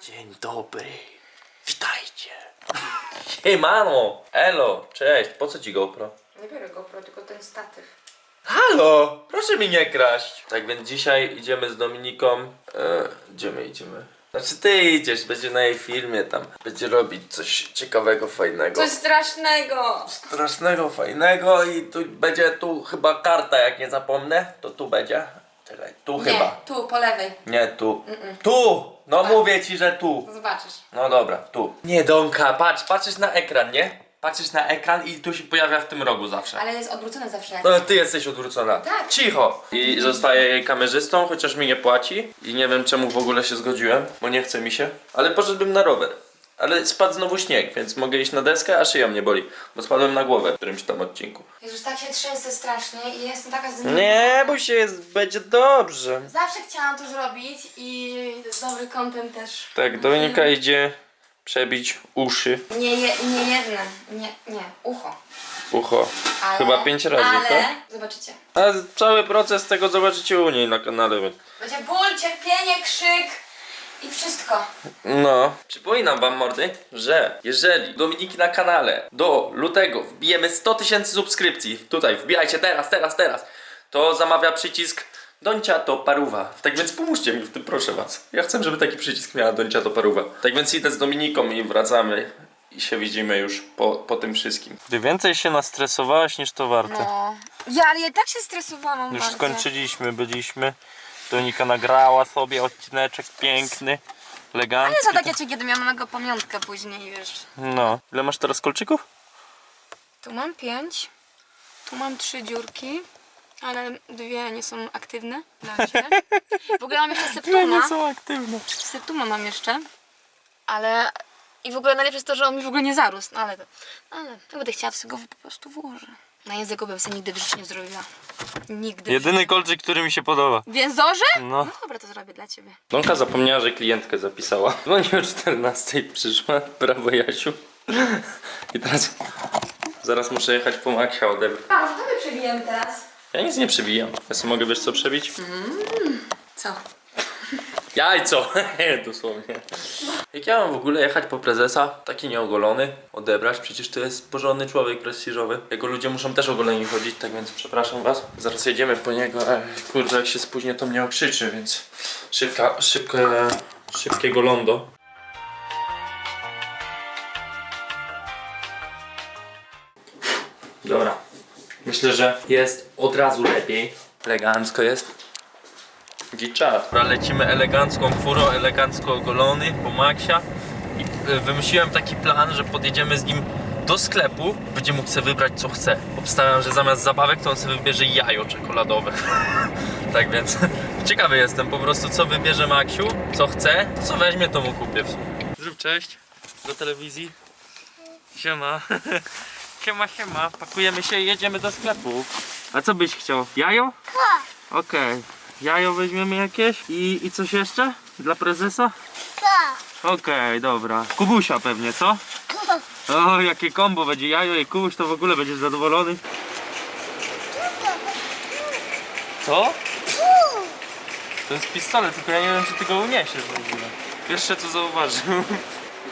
Dzień dobry. Witajcie. Siemano. Elo. Cześć. Po co ci GoPro? Nie biorę GoPro, tylko ten statyw. Halo! Proszę mi nie kraść. Tak więc dzisiaj idziemy z Dominiką. E, idziemy, idziemy. Znaczy ty idziesz, będzie na jej filmie tam. Będzie robić coś ciekawego, fajnego. Coś strasznego! strasznego, fajnego i tu będzie tu chyba karta, jak nie zapomnę, to tu będzie. Czekaj, tu chyba. Nie, tu, po lewej. Nie, tu. Tu! No mówię ci, że tu. Zobaczysz. No dobra, tu. Nie, Donka, patrz, patrzysz na ekran, nie? Patrzysz na ekran i tu się pojawia w tym rogu zawsze. Ale jest odwrócone zawsze. No ty jesteś odwrócona. Tak. Cicho. I zostaję jej kamerzystą, chociaż mi nie płaci. I nie wiem czemu w ogóle się zgodziłem, bo nie chce mi się. Ale poszedłbym na rower. Ale spadł znowu śnieg, więc mogę iść na deskę, a szyja mnie boli. Bo spadłem na głowę w którymś tam odcinku. Jezus, tak się trzęsę strasznie i jestem taka z Nie, bo się jest, będzie dobrze. Zawsze chciałam to zrobić i dobry content też. Tak, Dominika idzie przebić uszy, Nie, je, nie jedne, nie, nie, ucho. ucho. Ale, Chyba pięć razy, ale, tak? zobaczycie. A cały proces tego zobaczycie u niej na kanale. Będzie ból, cierpienie, krzyk i wszystko. No. Przypominam wam, mordy, że jeżeli Dominiki na kanale do lutego wbijemy 100 tysięcy subskrypcji, tutaj wbijajcie teraz, teraz, teraz, to zamawia przycisk Doncia to paruwa. Tak więc pomóżcie mi w tym, proszę was. Ja chcę, żeby taki przycisk miała Doncia to paruwa. Tak więc idę z Dominiką i wracamy i się widzimy już po, po tym wszystkim. Ty więcej się nastresowałaś niż to warte. No. Ja, ale ja tak się stresowałam Już bardzo. skończyliśmy, byliśmy. Donika nagrała sobie odcineczek piękny, elegancki. Ale za takie cię kiedy miałam mego pamiątkę później, wiesz. No. Ile masz teraz kolczyków? Tu mam pięć, tu mam trzy dziurki, ale dwie nie są aktywne na razie. W ogóle mam jeszcze septuma, są aktywne. septuma mam jeszcze, ale... I w ogóle najlepsze jest to, że on mi w ogóle nie zarósł, no ale to... Ale będę chciała, to sobie go po prostu włożę. Na języku bym sobie nigdy w życiu nie zrobiła. Nigdy. Jedyny kolczyk, który mi się podoba. Więzorze? No. No dobra, to zrobię dla ciebie. Donka zapomniała, że klientkę zapisała. Dzwoni o 14 przyszła. Brawo Jasiu. I teraz... Zaraz muszę jechać po Maxia odebrać. A, może tobie przebijemy teraz? Ja nic nie przebijam. Ja sobie mogę, wiesz co, przebić? Co? Jajco! Dosłownie. Jak ja mam w ogóle jechać po prezesa, taki nieogolony, odebrać? Przecież to jest porządny człowiek prestiżowy. Jego ludzie muszą też ogoleni chodzić, tak więc przepraszam was. Zaraz jedziemy po niego. Ej, kurde, jak się spóźnię, to mnie okrzyczy, więc szybka, szybkie, szybkiego londo. Myślę, że jest od razu lepiej. Elegancko jest. Giczat. Lecimy elegancką furą, elegancko ogolony po Maxia i e, wymyśliłem taki plan, że podjedziemy z nim do sklepu, będzie mógł sobie wybrać co chce. Obstawiam, że zamiast zabawek to on sobie wybierze jajo czekoladowe. tak więc ciekawy jestem po prostu co wybierze Maxiu, co chce, co weźmie to mu kupię. Zrób cześć do telewizji. Siema. Siema, siema. Pakujemy się i jedziemy do sklepu. A co byś chciał? Jajo? Okej. Jajo weźmiemy jakieś i, i coś jeszcze? Dla prezesa? Okej, dobra. Kubusia pewnie, co? O, jakie kombo będzie jajo i kubuś, to w ogóle będziesz zadowolony. Co? To jest pistolet, tylko ja nie wiem, czy ty go uniesiesz w ogóle. Jeszcze co zauważył.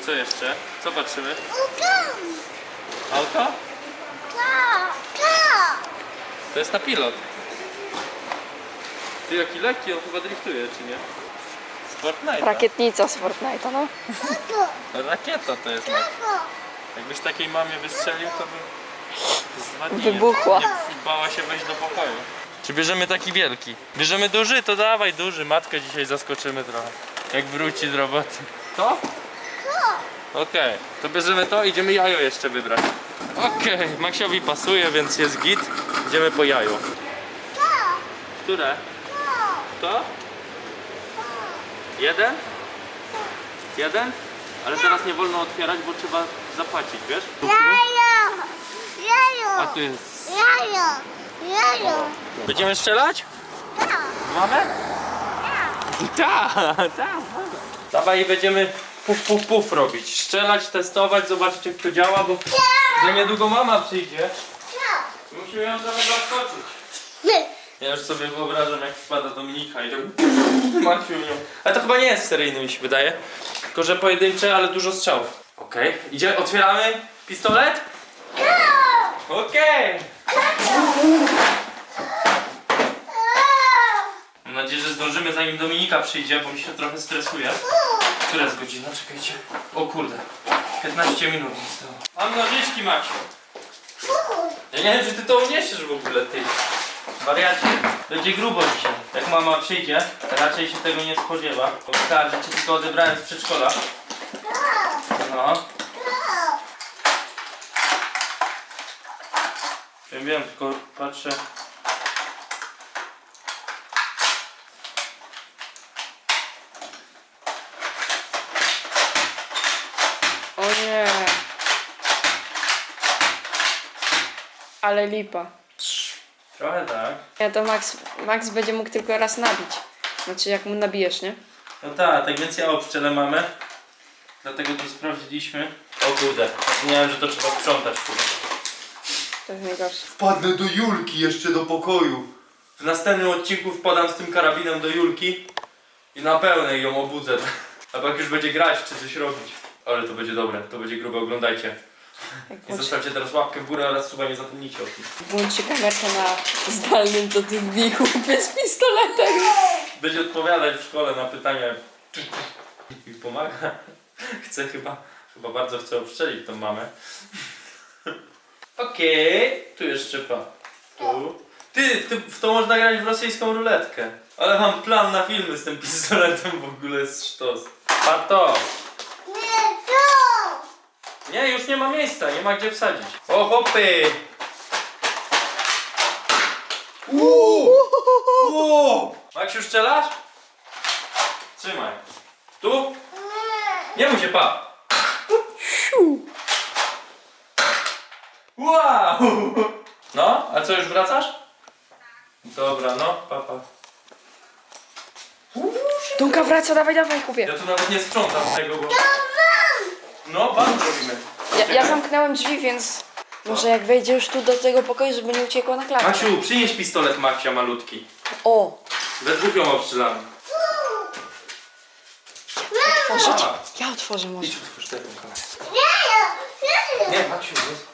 I co jeszcze? Co patrzymy? Auto? To jest na pilot. Ty jaki lekki, on chyba driftuje, czy nie? Z Fortnite'a. Rakietnica z Fortnite'a, no. Rakieta to jest. Jakbyś takiej mamie wystrzelił, to by Wybuchła. Nie bała się wejść do pokoju. Czy bierzemy taki wielki? Bierzemy duży? To dawaj duży. Matkę dzisiaj zaskoczymy trochę. Jak wróci z roboty. To? Okej, to bierzemy to, idziemy jajo jeszcze wybrać. Okej, Maksiowi pasuje, więc jest git. Idziemy po jajo. Które? To? Jeden? Jeden? Ale teraz nie wolno otwierać, bo trzeba zapłacić, wiesz? A tu jest... Będziemy strzelać? Mamy? Tak, tak. Dawaj i będziemy puf, puf, puf robić. Strzelać, testować, zobaczyć jak to działa, bo za niedługo mama przyjdzie. Musimy ją trochę zaskoczyć. Ja już sobie wyobrażam jak wpada Dominika i tak Maciu nią. Ale to chyba nie jest seryjny mi się wydaje. Tylko że pojedyncze, ale dużo strzałów. Okej. Idzie, otwieramy pistolet? Okej. Mam nadzieję, że zdążymy zanim Dominika przyjdzie, bo mi się trochę stresuje. Która jest godzina? Czekajcie. O kurde. 15 minut zostało. Mam nożyczki, Maciu. Nie wiem, czy ty to uniesiesz w ogóle, ty. Wariacie. Będzie grubo dzisiaj. Jak mama przyjdzie, raczej się tego nie spodziewa. Bo tak, że cię tylko odebrałem z przedszkola. No. Wiem, wiem, tylko patrzę. O nie. Ale lipa. Trochę tak. Ja to Max, Max będzie mógł tylko raz nabić. Znaczy jak mu nabijesz, nie? No tak, tak więc ja o pszczele mamy. Dlatego to sprawdziliśmy. O kurde, zapomniałem, że to trzeba sprzątać kurde. To jest najgorsze. Wpadnę do Julki jeszcze do pokoju. W następnym odcinku wpadam z tym karabinem do Julki i na pełnej ją obudzę. Albo jak już będzie grać czy coś robić. Ale to będzie dobre, to będzie grube, oglądajcie. I zostawcie teraz łapkę w górę oraz suba, nie zapomnijcie o tym. włączy kamerkę na zdalnym, to ty wbij chłopie z pistoletem. Będzie odpowiadać w szkole na pytania. I pomaga. Chce chyba, chyba bardzo chce obszczelić tą mamę. Okej, tu jeszcze pa. Tu. Ty, ty, w to można grać w rosyjską ruletkę. Ale mam plan na filmy z tym pistoletem w ogóle jest sztos. Pato! Nie, już nie ma miejsca, nie ma gdzie wsadzić. O hopy! O! Maksiu, strzelasz? Trzymaj. Tu? Nie mu się pa. Wow! No, a co już wracasz? Dobra, no, papa. Dunka wraca, dawaj, dawaj chłopie. Ja tu nawet nie sprzątam tego, bo... No, bardzo robimy. Ja, ja zamknąłem drzwi, więc może jak wejdzie już tu do tego pokoju, żeby nie uciekła na klatkę. Maksiu, przynieś pistolet Maksia malutki. O! We dwóch ją obstrzelamy. Otworzyć? A. Ja otworzę może. Idź, otwórz tę kamerę. Nie, Maksiu, jest.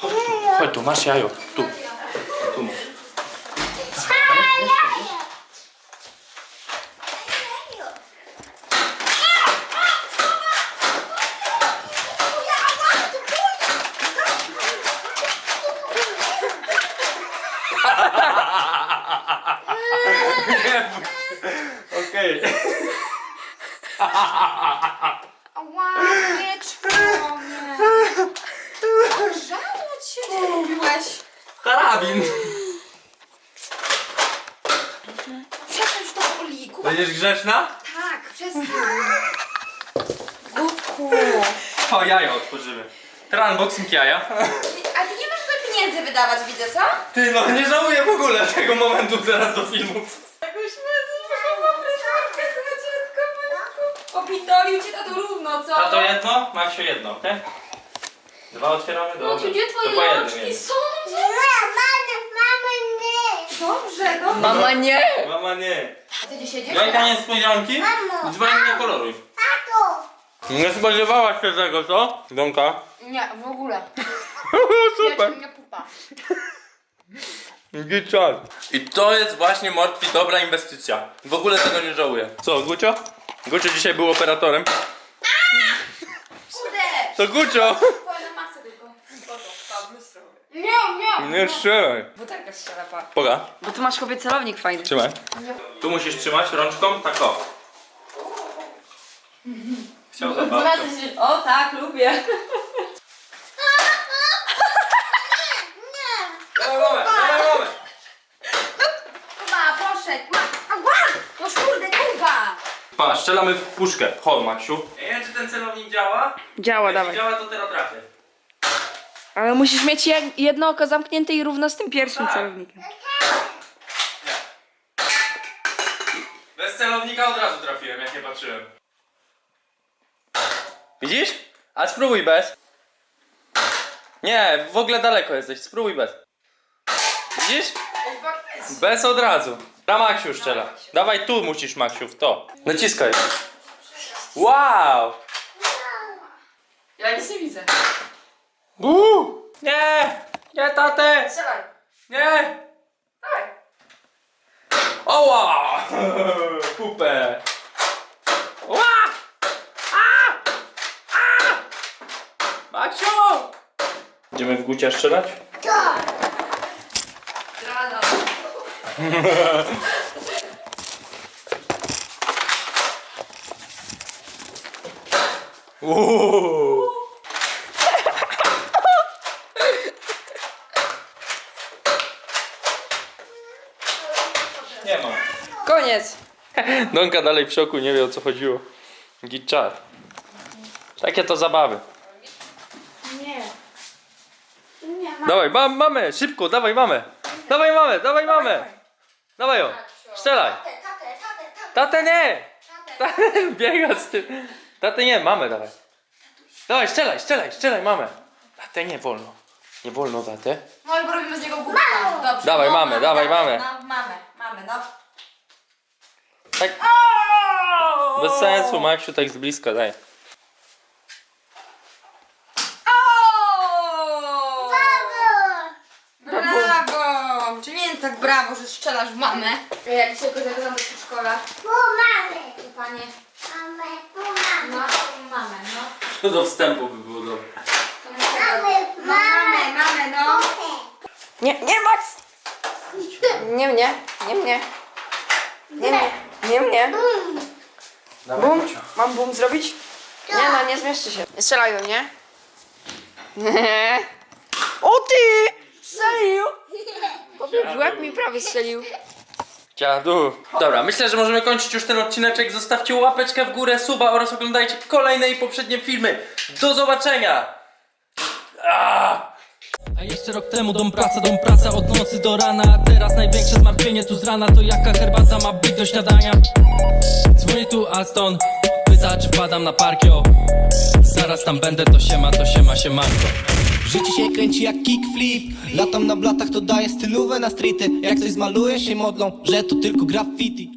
Chodź tu, chodź tu, masz jajo. Tu masz. Nie, okej. Ała, nie członie. Żałuj się, co robiłeś. Karabin. Przestań już to boli. Kuba, Będziesz grzeczna? tak, przestań. Głupku. O, jajo otworzymy. Teraz unboxing jaja. A ty nie masz za pieniędzy wydawać, widzę, co? Ty, no nie żałuję w ogóle tego momentu teraz do filmu. Jakąś mężczyznę, fryzurkę, słodziutko, malutko. Opindolił cię to równo, co? A to jedno? Maksio jedno, nie? Dwa otwieramy? No, Dobra. gdzie To twoje jednym rączki są? Dobrze, dobrze. Mama nie! Mama nie. A ty gdzie siedzisz? Jajka niespodzianki? Dzwoń nie koloruj. Nie spodziewałaś się tego, co? Donka? Nie, w ogóle. Super. mnie pupa. Giczar. I to jest właśnie Mortwi dobra inwestycja. W ogóle tego nie żałuję. Co, Gucio? Gucio dzisiaj był operatorem. Kurde! To Gucio! Powiem na masę tylko. Nie, nie. Nie strzelaj. Butelka strzela, pa. Poga, Bo tu masz chłopie celownik fajny. trzymaj. Tu musisz trzymać rączką, tak o. Chciał zobaczyć. O tak, lubię. Dawaj moment, dawaj moment. Kuba, poszedł. Ma... Ała! No kurde, Kuba! Pa, strzelamy w puszkę. Chodź, Maksiu. Nie wiem, czy ten celownik działa. Działa, dawaj. działa, to teraz trafię. Ale musisz mieć jed- jedno oko zamknięte i równo z tym pierwszym Tak. celownikiem. Nie. Bez celownika od razu trafiłem, jak nie patrzyłem. Widzisz? A spróbuj bez. Nie, w ogóle daleko jesteś, spróbuj bez. Widzisz? Bez od razu. Na Maksiu szczela. Dawaj tu musisz Maksiu, w to. Naciskaj. Wow! Ja nic nie widzę. Uuu! Nie! Nie tatę! Strzelaj. Nie! Dawaj. Oła! Kupę! Oła! A! A! Maksiu! Będziemy w Gucia strzelać? Rano. Uuu. Nie ma. Koniec. Donka dalej w szoku, nie wie o co chodziło. Giczar. Takie to zabawy. Nie. Nie. Dawaj, mam, mamy, szybko, dawaj mamy. Dawaj mamy, dawaj mamy. Dawaj ją, strzelaj. Tatę, tatę, tatę, Tatę nie! tatę. Biega z tym. Tatę nie, mamy dawaj. Dawaj, strzelaj, strzelaj, strzelaj, mamy. Tatę nie wolno. Nie wolno tatę. No albo robimy z niego. Dobrze. Dawaj, no, mamy, no, dawaj, mamy. No, mamy, mamy, no. Tak. Bez sensu, Maksiu, tak z bliska, daj. Brawo! Czy nie tak brawo, że strzelasz w mamę? Ja dzisiaj go zawiozłam do przedszkola. Po mamy. I panie, Mamy, po mamy. no, mamę, no. To do wstępu by było dobre. To muszę Mamy, No, mamę, mamę, no. Nie, nie Max! Nie mnie, nie mnie. Nie mnie, nie mnie. Bum, mam bum zrobić? Nie no, nie zmieszczy się. Strzelaj we mnie. O ty! Strzelił! W łeb mi prawie strzelił. Dziadu. Dobra, myślę, że możemy kończyć już ten odcineczek. Zostawcie łapeczkę w górę, suba oraz oglądajcie kolejne i poprzednie filmy. Do zobaczenia! A jeszcze rok temu dom praca, dom praca od nocy do rana. A teraz największe zmartwienie tu z rana To jaka herbata ma być do śniadania. Dzwoni tu Aston Pyta czy wpadam na parkio. Zaraz tam będę, to się ma, to się ma, się manko Życie się kręci jak kickflip. Latam na blatach, to daje stylówę na streety. Jak coś zmaluję się modlą, że to tylko graffiti